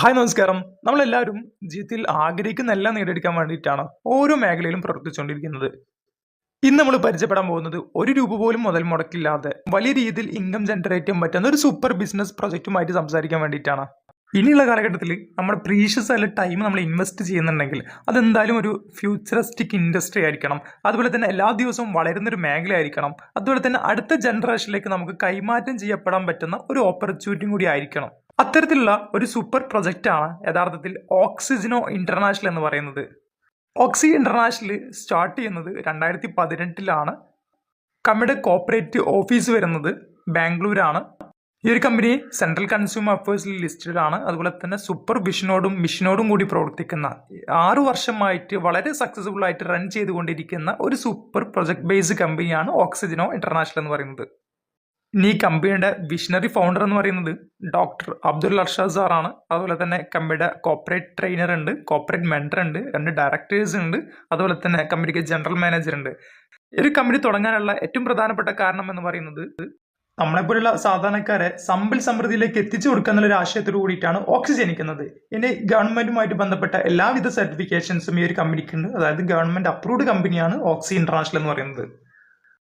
Hi നമസ്കാരം. നമ്മളെല്ലാവരും ജീവിതത്തിൽ ആഗ്രഹിക്കുന്ന എല്ലാം നേടിയെടുക്കാൻ വേണ്ടിയിട്ടാണ് ഓരോ മേഖലയിലും പ്രവർത്തിച്ചുകൊണ്ടിരിക്കുന്നത്. ഇന്ന് നമ്മൾ പരിചയപ്പെടാൻ പോകുന്നത് ഒരു രൂപ പോലും മുതൽ മുടക്കില്ലാതെ വലിയ രീതിയിൽ ഇൻകം ജനറേറ്റ് ചെയ്യാൻ പറ്റുന്ന ഒരു സൂപ്പർ ബിസിനസ് പ്രൊജക്റ്റുമായിട്ട് സംസാരിക്കാൻ വേണ്ടിയിട്ടാണ്. ഇനിയുള്ള കാലഘട്ടത്തിൽ നമ്മുടെ പ്രീഷ്യസ് ആയ ടൈം നമ്മൾ ഇൻവെസ്റ്റ് ചെയ്യുന്നുണ്ടെങ്കിൽ അതെന്തായാലും ഒരു ഫ്യൂച്ചറിസ്റ്റിക് ഇൻഡസ്ട്രി ആയിരിക്കണം. അതുപോലെ തന്നെ എല്ലാ ദിവസവും വളരുന്നൊരു മേഖല ആയിരിക്കണം അതുപോലെ തന്നെ അടുത്ത ജനറേഷനിലേക്ക് നമുക്ക് കൈമാറ്റം ചെയ്യപ്പെടാൻ പറ്റുന്ന ഒരു ഓപ്പർച്യൂണിറ്റിയും കൂടി ആയിരിക്കണം. അത്തരത്തിലുള്ള ഒരു സൂപ്പർ പ്രൊജക്റ്റാണ് യഥാർത്ഥത്തിൽ ഓക്സിജനോ ഇന്റർനാഷണൽ എന്ന് പറയുന്നത്. ഓക്സി ഇന്റർനാഷണൽ സ്റ്റാർട്ട് ചെയ്യുന്നത് രണ്ടായിരത്തി പതിനെട്ടിലാണ് കമ്പനിയുടെ കോപ്പറേറ്റ് ഓഫീസ് വരുന്നത് ബാംഗ്ലൂരാണ്. ഈ ഒരു കമ്പനി സെൻട്രൽ കൺസ്യൂമർ അഫയേഴ്സിൽ ലിസ്റ്റഡ് ആണ്. അതുപോലെ തന്നെ സൂപ്പർ വിഷനോടും മിഷനോടും കൂടി പ്രവർത്തിക്കുന്ന ആറു വർഷമായിട്ട് വളരെ സക്സസ്ഫുൾ ആയിട്ട് റൺ ചെയ്തുകൊണ്ടിരിക്കുന്ന ഒരു സൂപ്പർ പ്രൊജക്ട് ബേസ്ഡ് കമ്പനിയാണ് ഓക്സിജനോ ഇന്റർനാഷണൽ എന്ന് പറയുന്നത്. ഈ കമ്പനിയുടെ വിഷണറി ഫൗണ്ടർ എന്ന് പറയുന്നത് ഡോക്ടർ അബ്ദുൽ അർഷാദ് സാറാണ് അതുപോലെ തന്നെ കമ്പനിയുടെ കോപ്പറേറ്റ് ട്രെയിനർ ഉണ്ട് കോപ്പറേറ്റ് മെന്റർ ഉണ്ട് രണ്ട് ഡയറക്ടേഴ്സ് ഉണ്ട് അതുപോലെ തന്നെ കമ്പനിക്ക് ജനറൽ മാനേജർ ഉണ്ട്. ഒരു കമ്പനി തുടങ്ങാനുള്ള ഏറ്റവും പ്രധാനപ്പെട്ട കാരണം എന്ന് പറയുന്നത് നമ്മളെപ്പോലുള്ള സാധാരണക്കാരെ സമ്പൽ സമൃദ്ധിയിലേക്ക് എത്തിച്ചു കൊടുക്കുക എന്നുള്ള ഒരു ആശയത്തോടു കൂടിയിട്ടാണ് ഓക്സിജൻ ജനിക്കുന്നത് ഇനി ഗവൺമെന്റുമായിട്ട് ബന്ധപ്പെട്ട എല്ലാവിധ സർട്ടിഫിക്കേഷൻസും ഈ ഒരു കമ്പനിക്ക് ഉണ്ട്. അതായത് ഗവൺമെന്റ് അപ്രൂവ്ഡ് കമ്പനിയാണ് ഓക്സി ഇന്റർനാഷണൽ എന്ന് പറയുന്നത്.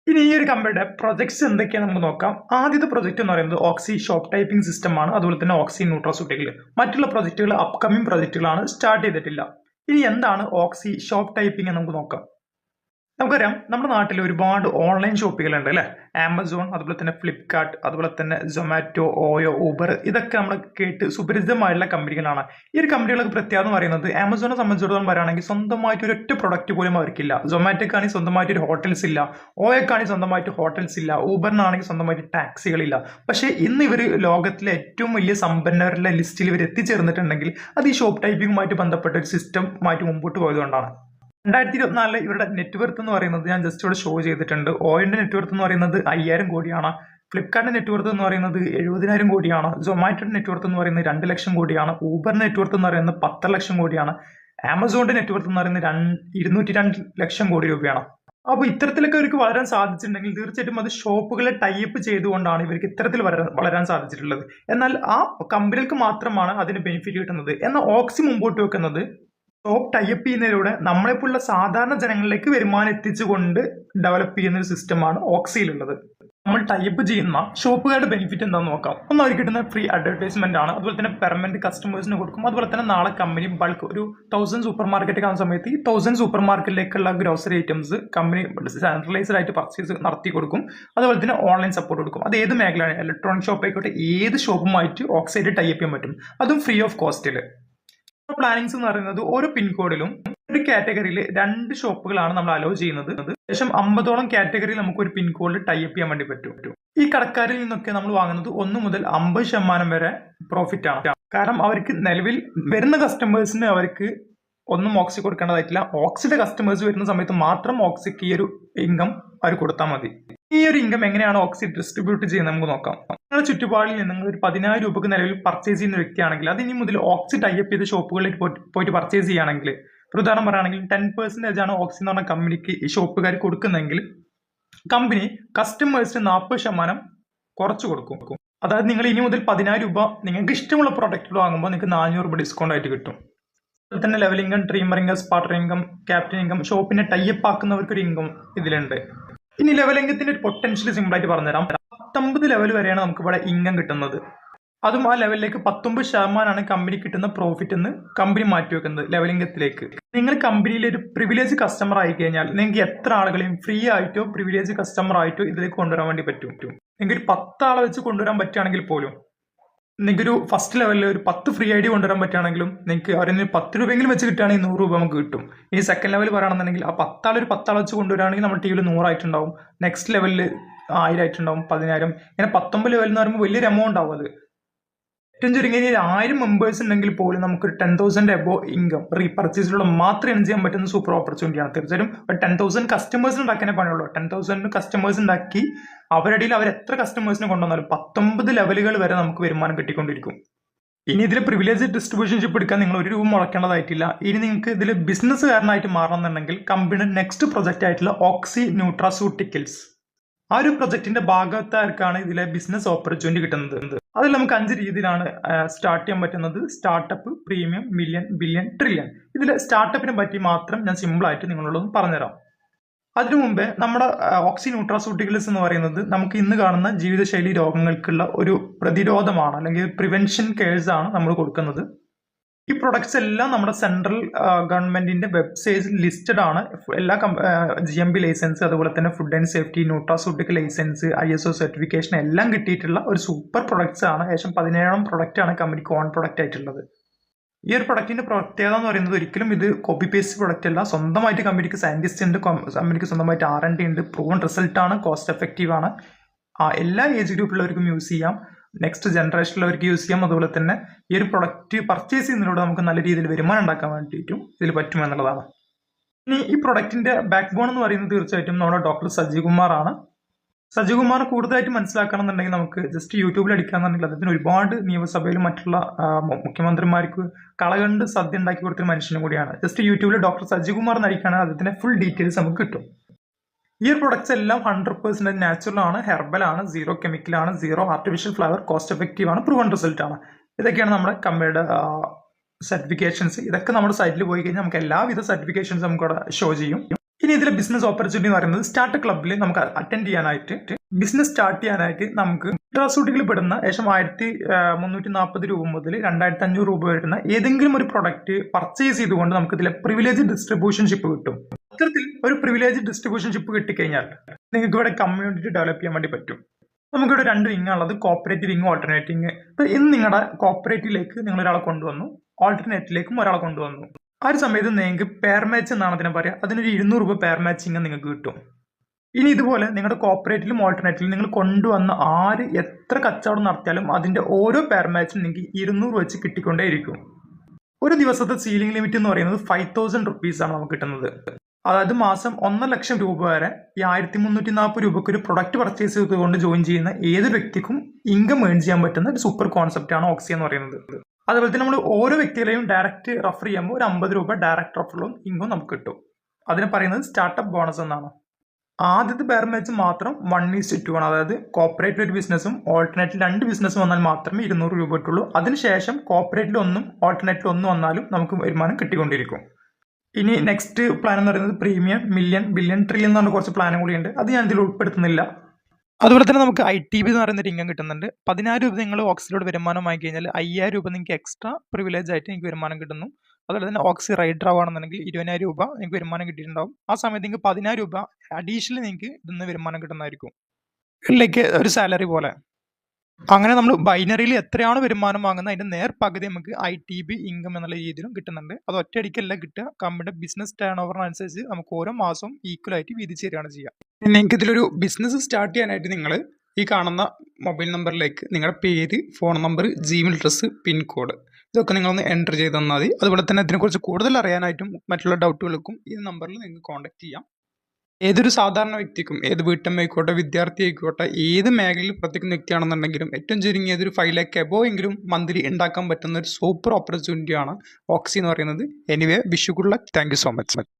ഇനി ഈ ഒരു കമ്പനിയുടെ പ്രൊജക്ട്സ് എന്തൊക്കെയാണ് നമുക്ക് നോക്കാം. ആദ്യത്തെ പ്രൊജക്ട് എന്ന് പറയുന്നത് ഓക്സി ഷോപ്പ് ടൈപ്പിംഗ് സിസ്റ്റം ആണ്. അതുപോലെ തന്നെ ഓക്സി ന്യൂട്രോസൂട്ടിക്കൽ മറ്റുള്ള പ്രൊജക്റ്റുകൾ അപ്കമിംഗ് പ്രൊജക്റ്റുകളാണ് സ്റ്റാർട്ട് ചെയ്തിട്ടില്ല. ഇനി എന്താണ് ഓക്സി ഷോപ്പ് ടൈപ്പിംഗ് എന്ന് നമുക്ക് നോക്കാം. നമുക്കറിയാം നമ്മുടെ നാട്ടിൽ ഒരുപാട് ഓൺലൈൻ ഷോപ്പുകളുണ്ട് അല്ലേ? ആമസോൺ അതുപോലെ തന്നെ ഫ്ലിപ്കാർട്ട് അതുപോലെ തന്നെ സൊമാറ്റോ ഓയോ ഊബർ ഇതൊക്കെ നമ്മൾ കേട്ട് സുപരിചിതമായുള്ള കമ്പനികളാണ്. ഈ ഒരു കമ്പനികളൊക്കെ പ്രത്യേകത എന്ന് പറയുന്നത് ആമസോണെ സംബന്ധിച്ചിടത്തോളം പറയുകയാണെങ്കിൽ സ്വന്തമായിട്ട് ഒരൊറ്റ പ്രൊഡക്റ്റ് പോലും അവർക്കില്ല. സൊമാറ്റോക്കാണെങ്കിൽ സ്വന്തമായിട്ട് ഒരു ഹോട്ടൽസ് ഇല്ല. ഓയോക്കാണെങ്കിൽ സ്വന്തമായിട്ട് ഹോട്ടൽസ് ഇല്ല. ഊബറിനാണെങ്കിൽ സ്വന്തമായിട്ട് ടാക്സികളില്ല. പക്ഷേ ഇന്ന് ഇവർ ലോകത്തിലെ ഏറ്റവും വലിയ സമ്പന്നരുടെ ലിസ്റ്റിൽ ഇവർ എത്തിച്ചേർന്നിട്ടുണ്ടെങ്കിൽ അത് ഈ ഷോപ്പ് ടൈപ്പിംഗുമായിട്ട് ബന്ധപ്പെട്ട ഒരു സിസ്റ്റം മാറ്റി മുമ്പോട്ട് പോയതുകൊണ്ടാണ്. രണ്ടായിരത്തി ഇരുപത്തിനാലിൽ ഇവരുടെ നെറ്റ്വർത്ത് എന്ന് പറയുന്നത് ഞാൻ ജസ്റ്റ് ഇവിടെ ഷോ ചെയ്തിട്ടുണ്ട്. ഓയിന്റെ നെറ്റ്വർത്ത് എന്ന് പറയുന്നത് അയ്യായിരം കോടിയാണ്. ഫ്ലിപ്കാർട്ടിന്റെ നെറ്റ്വർത്ത് എന്ന് പറയുന്നത് എഴുപതിനായിരം കോടിയാണ്. സൊമാറ്റോയുടെ നെറ്റ്വർത്ത് എന്ന് പറയുന്നത് രണ്ട് ലക്ഷം കോടിയാണ്. ഊബറിന്റെ നെറ്റ്വർത്ത് എന്ന് പറയുന്നത് പത്ത് ലക്ഷം കോടിയാണ്. ആമസോണിന്റെ നെറ്റ്വർത്ത് എന്ന് പറയുന്നത് രണ്ട് ഇരുന്നൂറ്റി രണ്ട് ലക്ഷം കോടി രൂപയാണ്. അപ്പോൾ ഇത്തരത്തിലൊക്കെ ഇവർക്ക് വളരാൻ സാധിച്ചിട്ടുണ്ടെങ്കിൽ തീർച്ചയായിട്ടും അത് ഷോപ്പുകളെ ടൈപ്പ് ചെയ്തുകൊണ്ടാണ് ഇവർക്ക് ഇത്തരത്തിൽ വളരാൻ സാധിച്ചിട്ടുള്ളത്. എന്നാൽ ആ കമ്പനികൾക്ക് മാത്രമാണ് അതിന് ബെനിഫിറ്റ് കിട്ടുന്നത്. എന്നാൽ ഓക്സി മുമ്പോട്ട് വെക്കുന്നത് ഷോപ്പ് ടൈപ്പ് ചെയ്യുന്നതിലൂടെ നമ്മളെപ്പോലുള്ള സാധാരണ ജനങ്ങളിലേക്ക് വരുമാനം എത്തിച്ചുകൊണ്ട് ഡെവലപ്പ് ചെയ്യുന്ന ഒരു സിസ്റ്റമാണ് ഓക്സിയിലുള്ളത്. നമ്മൾ ടൈപ്പ് ചെയ്യുന്ന ഷോപ്പുകാരുടെ ബെനിഫിറ്റ് എന്താണെന്ന് നോക്കാം. ഒന്ന് അവർ കിട്ടുന്ന ഫ്രീ അഡ്വർടൈസ്മെന്റ് ആണ്. അതുപോലെ തന്നെ പെർമനന്റ് കസ്റ്റമേഴ്സിന് കൊടുക്കും. അതുപോലെ തന്നെ നാളെ കമ്പനി ബൾക്ക് ഒരു തൗസൻഡ് സൂപ്പർ മാർക്കറ്റ് കാണുന്ന സമയത്ത് ഈ തൗസൻഡ് സൂപ്പർ മാർക്കറ്റിലേക്കുള്ള ഗ്രോസറി ഐറ്റംസ് കമ്പനി സെൻട്രലൈസ്ഡ് ആയിട്ട് പർച്ചേസ് നടത്തി കൊടുക്കും. അതുപോലെ തന്നെ ഓൺലൈൻ സപ്പോർട്ട് കൊടുക്കും. അത് ഏത് മേഖലയാണ്? ഇലക്ട്രോണിക് ഷോപ്പ് ആയിക്കോട്ടെ ഏത് ഷോപ്പുമായിട്ട് ഓക്സൈഡ് ടൈപ്പ് ചെയ്യാൻ പറ്റും? അതും ഫ്രീ ഓഫ് കോസ്റ്റിൽ പ്ലാനിങ്സ് എന്ന് പറയുന്നത് ഓരോ പിൻകോഡിലും ഒരു കാറ്റഗറിയിൽ രണ്ട് ഷോപ്പുകളാണ് നമ്മൾ അലോ ചെയ്യുന്നത്. ഏകദേശം അമ്പതോളം കാറ്റഗറിയിൽ നമുക്ക് ഒരു പിൻകോഡിൽ ടൈപ്പ് ചെയ്യാൻ വേണ്ടി പറ്റും. ഈ കടക്കാരിൽ നിന്നൊക്കെ നമ്മൾ വാങ്ങുന്നത് ഒന്ന് മുതൽ അമ്പത് ശതമാനം വരെ പ്രോഫിറ്റ് ആണ്. കാരണം അവർക്ക് നിലവിൽ വരുന്ന കസ്റ്റമേഴ്സിന് അവർക്ക് ഒന്നും ഓക്സി കൊടുക്കേണ്ടതായിട്ടില്ല. ഓക്സിയുടെ കസ്റ്റമേഴ്സ് വരുന്ന സമയത്ത് മാത്രം ഓക്സിക്ക് ഈ ഒരു ഇൻകം അവർ കൊടുത്താൽ മതി. ഈ ഒരു ഇൻകം എങ്ങനെയാണ് ഓക്സി ഡിസ്ട്രിബ്യൂട്ട് ചെയ്യുന്നത് നമുക്ക് നോക്കാം. നിങ്ങളുടെ ചുറ്റുപാടിൽ നിന്ന് നിങ്ങൾ ഒരു പതിനായിരം രൂപക്ക് നിലവിൽ പർച്ചേസ് ചെയ്യുന്ന വ്യക്തിയാണെങ്കിൽ അത് ഇനി മുതൽ ഓക്സി ടൈപ്പ് ചെയ്ത ഷോപ്പുകളിൽ പോയിട്ട് പർച്ചേസ് ചെയ്യുകയാണെങ്കിൽ ഒരു ഉദാഹരണം പറയുകയാണെങ്കിൽ ടെൻ പെർസെന്റേജ് ആണ് ഓക്സി എന്ന് പറഞ്ഞ കമ്പനിക്ക് ഈ ഷോപ്പുകാർ കൊടുക്കുന്നതെങ്കിൽ കമ്പനി കസ്റ്റമേഴ്സിന് നാൽപ്പത് ശതമാനം കുറച്ച് കൊടുക്കും. അതായത് നിങ്ങൾ ഇനി മുതൽ പതിനായിരം രൂപ നിങ്ങൾക്ക് ഇഷ്ടമുള്ള പ്രോഡക്റ്റുകൾ വാങ്ങുമ്പോൾ നിങ്ങൾക്ക് നാനൂറ് രൂപ ഡിസ്കൗണ്ട് ആയിട്ട് കിട്ടും. അതുപോലെ തന്നെ level income dreamer income starter income captain income ഷോപ്പിനെ type ആക്കുന്നവർക്ക് ഒരു ഇൻകം ഇതിലുണ്ട്. ഇനി ലെവൽ ഇൻകത്തിന്റെ ഒരു പൊട്ടൻഷ്യൽ സിമ്പിൾ ആയിട്ട് പറഞ്ഞുതരാം. പത്തൊമ്പത് ലെവൽ വരെയാണ് നമുക്ക് ഇവിടെ ഇൻകം കിട്ടുന്നത്. അതും ആ ലെവലിലേക്ക് പത്തൊമ്പത് ശതമാനമാണ് കമ്പനി കിട്ടുന്ന പ്രോഫിറ്റ് എന്ന് കമ്പനി മാറ്റി വെക്കുന്നത് ലെവൽ ഇൻകത്തിലേക്ക് നിങ്ങൾ കമ്പനിയിൽ ഒരു പ്രിവിലേജ് കസ്റ്റമർ ആയി കഴിഞ്ഞാൽ നിങ്ങൾക്ക് എത്ര ആളുകളെയും ഫ്രീ ആയിട്ടോ പ്രിവിലേജ് കസ്റ്റമർ ആയിട്ടോ ഇതിലേക്ക് കൊണ്ടുവരാൻ വേണ്ടി പറ്റും. നിങ്ങൾക്ക് ഒരു പത്താളെ വെച്ച് കൊണ്ടുവരാൻ പറ്റുകയാണെങ്കിൽ പോലും നിങ്ങൾക്ക് ഒരു ഫസ്റ്റ് ലെവലിൽ ഒരു പത്ത് ഫ്രീ ഐ ഡി കൊണ്ടുവരാൻ പറ്റുകയാണെങ്കിലും നിങ്ങൾക്ക് അവരിൽ പത്ത് രൂപയെങ്കിലും വെച്ച് കിട്ടുകയാണെങ്കിൽ നൂറ് രൂപ നമുക്ക് കിട്ടും. ഇനി സെക്കൻഡ് ലെവൽ പറയുകയാണെന്നുണ്ടെങ്കിൽ ആ പത്താൾ ഒരു പത്താൾ വെച്ച് കൊണ്ടുവരാണെങ്കിൽ നമ്മുടെ ടീമിൽ നൂറായിട്ടുണ്ടാവും. നെക്സ്റ്റ് ലെവലിൽ ആയിരമായിട്ടുണ്ടാവും പതിനായിരം. ഇങ്ങനെ പത്തൊമ്പത് ലെവൽ എന്ന് പറയുമ്പോൾ വലിയൊരു എമൗണ്ട് ആവും അത്. ഏറ്റവും ചുരുങ്ങിയ ഒരു ആയിരം മെമ്പേഴ്സ് ഉണ്ടെങ്കിൽ പോലും നമുക്ക് ടെൻ തൗസൻഡ് എബോ ഇൻകം റീപർച്ചേസിലൂടെ മാത്രം എൻ ചെയ്യാൻ പറ്റുന്ന സൂപ്പർ ഓപ്പർച്യൂണിറ്റിയാണ് തീർച്ചയായും ഒരു ടെൻ തൗസൻഡ് കസ്റ്റമേഴ്സ് ഉണ്ടാക്കാനേ പണിയുള്ളൂ. ടെൻ തൗസൻഡ് കസ്റ്റമേഴ്സ് ഉണ്ടാക്കി അവരുടെ അവർ എത്ര കസ്റ്റമേഴ്സിനെ കൊണ്ടുവന്നാലും പത്തൊമ്പത് ലെവലുകൾ വരെ നമുക്ക് വരുമാനം കിട്ടിക്കൊണ്ടിരിക്കും. ഇനി ഇതിൽ പ്രിവിലേജ് ഡിസ്ട്രിബ്യൂഷൻഷിപ്പ് എടുക്കാൻ നിങ്ങൾ ഒരു രൂപ മുടക്കേണ്ടതായിട്ടില്ല. ഇനി നിങ്ങൾക്ക് ഇതിൽ ബിസിനസ്സുകാരനായിട്ട് മാറണമെന്നുണ്ടെങ്കിൽ കമ്പനിയുടെ നെക്സ്റ്റ് പ്രൊജക്റ്റ് ആയിട്ടുള്ള ഓക്സി ന്യൂട്രാസൂട്ടിക്കൽസ് ആ ഒരു പ്രൊജക്ടിന്റെ ഭാഗത്താർക്കാണ് ഇതിലെ ബിസിനസ് ഓപ്പർച്യൂണിറ്റി കിട്ടുന്നത്. അതിൽ നമുക്ക് അഞ്ച് രീതിയിലാണ് സ്റ്റാർട്ട് ചെയ്യാൻ പറ്റുന്നത്. Startup premium million billion trillion ഇതിൽ സ്റ്റാർട്ടപ്പിനെ പറ്റി മാത്രം ഞാൻ സിമ്പിൾ ആയിട്ട് നിങ്ങളോടൊന്ന് പറഞ്ഞുതരാം. അതിനു മുമ്പേ നമ്മുടെ ഓക്സി ന്യൂട്രാസൂട്ടിക്കൽസ് എന്ന് പറയുന്നത് നമുക്ക് ഇന്ന് കാണുന്ന ജീവിതശൈലി രോഗങ്ങൾക്കുള്ള ഒരു പ്രതിരോധമാണ് അല്ലെങ്കിൽ പ്രിവെൻഷൻ കെയർസ് ആണ് നമ്മൾ കൊടുക്കുന്നത്. ഈ പ്രൊഡക്ട്സ് എല്ലാം നമ്മുടെ സെൻട്രൽ ഗവൺമെന്റിന്റെ വെബ്സൈറ്റിൽ ലിസ്റ്റഡ് ആണ്. എല്ലാ ജി എം ബി ലൈസൻസ് അതുപോലെ തന്നെ food and safety nutraceutic licence I S O certification എല്ലാം കിട്ടിയിട്ടുള്ള ഒരു സൂപ്പർ പ്രൊഡക്ട്സ് ആണ്. ഏകദേശം പതിനേഴോളം പ്രൊഡക്റ്റ് ആണ് കമ്പനിക്ക് ഓൺ പ്രൊഡക്റ്റ് ആയിട്ടുള്ളത്. ഈ ഒരു പ്രൊഡക്റ്റിന്റെ പ്രത്യേകത എന്ന് പറയുന്നത് ഒരിക്കലും ഇത് കോപ്പി പേസ്റ്റ് പ്രൊഡക്റ്റ് അല്ല. സ്വന്തമായിട്ട് കമ്പനിക്ക് സയന്റിസ്റ്റ് ഉണ്ട് കമ്പനിക്ക് സ്വന്തമായിട്ട് ആർ എൻ ഡി ഉണ്ട്. പ്രൂവൺ റിസൾട്ട് ആണ് കോസ്റ്റ് എഫക്റ്റീവ് ആണ്. എല്ലാ ഏജ് ഗ്രൂപ്പിലുള്ളവർക്കും യൂസ് ചെയ്യാം. നെക്സ്റ്റ് ജനറേഷനിലവർക്ക് യൂസ് ചെയ്യാം. അതുപോലെ തന്നെ ഈ ഒരു പ്രൊഡക്റ്റ് പർച്ചേസ് ചെയ്യുന്നതിലൂടെ നമുക്ക് നല്ല രീതിയിൽ വരുമാനം ഉണ്ടാക്കാൻ വേണ്ടിയിട്ടും ഇതിൽ പറ്റുമെന്നുള്ളതാണ് ഇനി ഈ പ്രൊഡക്റ്റിന്റെ ബാക്ക് ബോൺ എന്ന് പറയുന്നത് തീർച്ചയായിട്ടും നമ്മുടെ ഡോക്ടർ സജികുമാർ ആണ് സജികുമാർ കൂടുതലായിട്ട് മനസ്സിലാക്കണം എന്നുണ്ടെങ്കിൽ നമുക്ക് ജസ്റ്റ് യൂട്യൂബിൽ അടിക്കാന്നുണ്ടെങ്കിൽ അദ്ദേഹത്തിന് ഒരുപാട് നിയമസഭയിലും മറ്റുള്ള മുഖ്യമന്ത്രിമാർക്ക് കളകണ്ട് സദ്യ ഉണ്ടാക്കി കൊടുത്തൊരു മനുഷ്യനും കൂടിയാണ്. ജസ്റ്റ് യൂട്യൂബിൽ ഡോക്ടർ സജികുമാർ എന്നടിക്കുകയാണെങ്കിൽ അദ്ദേഹത്തിന്റെ ഫുൾ ഡീറ്റെയിൽസ് നമുക്ക് കിട്ടും. ഈ ഒരു പ്രൊഡക്ട്സ് എല്ലാം ഹൺഡ്രഡ് പെർസെന്റ് നാച്ചുറൽ ആണ് ഹെർബൽ ആണ് സീറോ കെമിക്കൽ ആണ് zero artificial flavour cost effective ആണ് പ്രൂവൺ റിസൾട്ട് ആണ്. ഇതൊക്കെയാണ് നമ്മുടെ കമ്പനിയുടെ സർട്ടിഫിക്കേഷൻസ് ഇതൊക്കെ നമ്മുടെ സൈറ്റിൽ പോയി കഴിഞ്ഞാൽ നമുക്ക് എല്ലാവിധ സർട്ടിഫിക്കേഷൻസ് നമുക്ക് അവിടെ ഷോ ചെയ്യും. ഇനി ഇതിലെ ബിസിനസ് ഓപ്പർച്യൂണിറ്റി എന്ന് പറയുന്നത് സ്റ്റാർട്ട് ക്ലബ്ബിൽ നമുക്ക് അറ്റൻഡ് ചെയ്യാനായിട്ട് ബിസിനസ് സ്റ്റാർട്ട് ചെയ്യാനായിട്ട് നമുക്ക് ഇൻട്രാസൂട്ടിൽ പെടുന്ന ഏകദേശം ആയിരത്തി മുന്നൂറ്റി നാൽപ്പത് രൂപ മുതൽ രണ്ടായിരത്തി അഞ്ഞൂറ് രൂപ വരുന്ന ഏതെങ്കിലും ഒരു പ്രൊഡക്റ്റ് പർച്ചേസ് ചെയ്തുകൊണ്ട് നമുക്ക് ഇതിലെ പ്രിവിലേജ് ഡിസ്ട്രിബ്യൂഷൻഷിപ്പ് കിട്ടും. അത്തരത്തിൽ ഒരു പ്രിവിലേജ് ഡിസ്ട്രിബ്യൂഷൻ ഡിസ്ട്രിബ്യൂഷൻഷിപ്പ് കിട്ടിക്കഴിഞ്ഞാൽ നിങ്ങൾക്ക് ഇവിടെ കമ്മ്യൂണിറ്റി ഡെവലപ്പ് ചെയ്യാൻ വേണ്ടി പറ്റും. നമുക്കിവിടെ രണ്ട് വിങ് ഉള്ളത് കോപ്പറേറ്റീവ് വിങ് ഓൾട്ടർനേറ്റ് വിങ് ഇപ്പൊ ഇന്ന് നിങ്ങളുടെ കോപ്പറേറ്റീവിലേക്ക് നിങ്ങൾ ഒരാളെ കൊണ്ടുവന്നു ഓൾട്ടർനേറ്റീവിലേക്കും ഒരാളെ കൊണ്ടുവന്നു. ആ ഒരു സമയത്ത് നിങ്ങൾക്ക് പെയർ മാച്ച് എന്നാണ് അതിനെ പറയുക അതിനൊരു ഇരുന്നൂറ് രൂപ പെയർ മാച്ചിങ് നിങ്ങൾക്ക് കിട്ടും. ഇനി ഇതുപോലെ നിങ്ങളുടെ കോപ്പറേറ്റിലും ഓൾട്ടർനേറ്റീവിലും നിങ്ങൾ കൊണ്ടുവന്ന ആര് എത്ര കച്ചവടം നടത്തിയാലും അതിന്റെ ഓരോ പെയർ മാച്ചും നിങ്ങൾക്ക് ഇരുന്നൂറ് വെച്ച് കിട്ടിക്കൊണ്ടേയിരിക്കും. ഒരു ദിവസത്തെ സീലിംഗ് ലിമിറ്റ് എന്ന് പറയുന്നത് ഫൈവ് തൗസൻഡ് റുപ്പീസ് ആണ് നമുക്ക് കിട്ടുന്നത്. അതായത് മാസം ഒന്നര ലക്ഷം രൂപ വരെ ഈ ആയിരത്തി മുന്നൂറ്റി നാൽപ്പത് രൂപയ്ക്ക് ഒരു പ്രൊഡക്റ്റ് പർച്ചേസ് ചെയ്തുകൊണ്ട് ജോയിൻ ചെയ്യുന്ന ഏത് വ്യക്തിക്കും ഇൻകം ഏൺ ചെയ്യാൻ പറ്റുന്ന ഒരു സൂപ്പർ കോൺസെപ്റ്റ് ആണ് ഓക്സി എന്ന് പറയുന്നത്. അതുപോലെ തന്നെ നമ്മൾ ഓരോ വ്യക്തികളെയും ഡയറക്റ്റ് റഫർ ചെയ്യുമ്പോൾ ഒരു അമ്പത് രൂപ ഡയറക്റ്റ് റെഫറും ഇൻകം നമുക്ക് കിട്ടും. അതിനെ പറയുന്നത് സ്റ്റാർട്ടപ്പ് ബോണസ് എന്നാണ്. ആദ്യത്തെ പേർ മാച്ച് മാത്രം വൺ ഈസ് ടു ആണ്. അതായത് കോപ്പറേറ്റിൽ ഒരു ബിസിനസ്സും ഓൾട്ടർനേറ്റിൽ രണ്ട് ബിസിനസ്സും വന്നാൽ മാത്രമേ ഇരുന്നൂറ് രൂപ കിട്ടുള്ളൂ. അതിനുശേഷം കോപ്പറേറ്റിൽ ഒന്നും ഓൾട്ടർനേറ്റിൽ ഒന്നും വന്നാലും നമുക്ക് വരുമാനം കിട്ടിക്കൊണ്ടിരിക്കും. ഇനി നെക്സ്റ്റ് പ്ലാൻ എന്ന് പറയുന്നത് പ്രീമിയം മില്യൺ ബില്യൺ ട്രില്യൺ എന്ന് പറഞ്ഞ കുറച്ച് പ്ലാനും കൂടിയുണ്ട്. അത് ഞാൻ ഇതിൽ ഉൾപ്പെടുത്തുന്നില്ല. അതുപോലെ തന്നെ നമുക്ക് ഐ ടി ബി എന്ന് പറയുന്ന ഇൻകം കിട്ടുന്നുണ്ട്. പതിനായിരം രൂപ നിങ്ങൾ ഓക്സിലോട് വരുമാനം വാങ്ങി കഴിഞ്ഞാൽ അയ്യായിരം രൂപ നിങ്ങൾക്ക് എക്സ്ട്രാ പ്രിവിലേജ് ആയിട്ട് നിങ്ങൾക്ക് വരുമാനം കിട്ടുന്നു. അതുപോലെ തന്നെ ഓക്സി റൈഡർ ആവുകയാണെന്നുണ്ടെങ്കിൽ ഇരുപതിനായിരം രൂപ നിങ്ങൾക്ക് വരുമാനം കിട്ടിയിട്ടുണ്ടാവും. ആ സമയത്ത് നിങ്ങൾക്ക് പതിനായിരം രൂപ അഡീഷണൽ നിങ്ങൾക്ക് ഇതിൽ നിന്ന് വരുമാനം കിട്ടുന്നതായിരിക്കും. ലൈക്ക് ഒരു സാലറി പോലെ. അങ്ങനെ നമ്മൾ ബൈനറിയിൽ എത്രയാണ് വരുമാനം വാങ്ങുന്നത് അതിന്റെ നേർ പകുതി നമുക്ക് ഐ ടി ബി ഇൻകം എന്നുള്ള രീതിയിലും കിട്ടുന്നുണ്ട്. അത് ഒറ്റയടിക്കല്ല കിട്ടുക. കമ്പനിയുടെ ബിസിനസ് ടേൺ ഓവറിനനുസരിച്ച് നമുക്ക് ഓരോ മാസവും ഈക്വൽ ആയിട്ട് വീതിച്ചു തരികയാണ് ചെയ്യുക. നിങ്ങൾക്ക് ഇതിലൊരു ബിസിനസ് സ്റ്റാർട്ട് ചെയ്യാനായിട്ട് നിങ്ങൾ ഈ കാണുന്ന മൊബൈൽ നമ്പറിലേക്ക് നിങ്ങളുടെ പേര് phone number Gmail address pincode ഇതൊക്കെ നിങ്ങളൊന്ന് എന്റർ ചെയ്ത് തന്നാൽ മതി. അതുപോലെ തന്നെ ഇതിനെക്കുറിച്ച് കൂടുതൽ അറിയാനായിട്ടും മറ്റുള്ള ഡൗട്ടുകൾക്കും ഈ നമ്പറിൽ നിങ്ങൾക്ക് കോൺടാക്ട് ചെയ്യാം. ഏതൊരു സാധാരണ വ്യക്തിക്കും ഏത് വീട്ടമ്മയായിക്കോട്ടെ വിദ്യാർത്ഥി ആയിക്കോട്ടെ ഏത് മേഖലയിൽ പ്രവർത്തിക്കുന്ന വ്യക്തിയാണെന്നുണ്ടെങ്കിലും ഏറ്റവും ചുരുങ്ങിയത് ഒരു ഫൈവ് ലാക്ക് എബോ എങ്കിലും മന്ത്ലി ഉണ്ടാക്കാൻ പറ്റുന്ന ഒരു സൂപ്പർ ഓപ്പർച്യൂണിറ്റിയാണ് ഓക്സി എന്ന് പറയുന്നത്. Anyway wish you good luck thank you so much